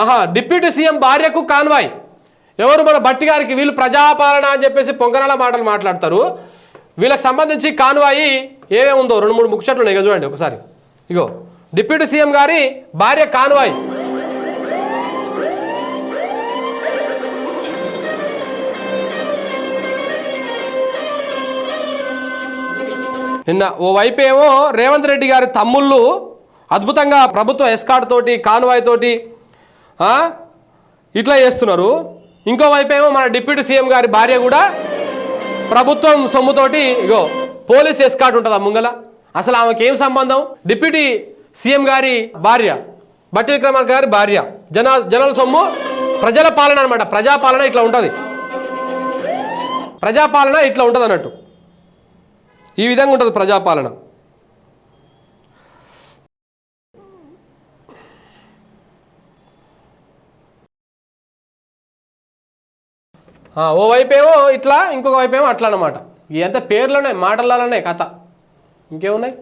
ఆహా deputy CM భార్యకు convoy. ఎవరు మన భట్టి గారికి వీళ్ళు ప్రజాపాలన అని చెప్పేసి పొంగనాల మాటలు మాట్లాడతారు. వీళ్ళకి సంబంధించి కాన్వాయి ఏమేమి ఉందో రెండు మూడు ముఖ్యట్లు ఉన్నాయి చూడండి ఒకసారి. ఇగో డిప్యూటీ సీఎం గారి భార్య కాన్వాయ్. నిన్న ఓ వైపు ఏమో రేవంత్ రెడ్డి గారి తమ్ముళ్ళు అద్భుతంగా ప్రభుత్వ ఎస్కాట్ తోటి కాన్వాయ్ తోటి ఇట్లా చేస్తున్నారు. ఇంకో వైపు ఏమో మన డిప్యూటీ సీఎం గారి భార్య కూడా ప్రభుత్వం సొమ్ముతోటి ఇగో పోలీస్ ఎస్కాట్ ఉంటుందా ముంగల. అసలు ఆమెకి ఏం సంబంధం? డిప్యూటీ సీఎం గారి భార్య బట్టి విక్రమార్క గారి భార్య. జన జనాల సొమ్ము ప్రజల పాలన అనమాట ప్రజాపాలన ఇట్లా ఉంటుంది. ప్రజాపాలన ఇట్లా ఉంటుంది అన్నట్టు ఈ విధంగా ఉంటుంది ప్రజాపాలన. ఓ వైపేమో ఇట్లా ఇంకొక వైపు ఏమో అట్లా అనమాట ఎంత పేర్లోనే మాటలలోనే కథ. ఇంకేమున్నాయి?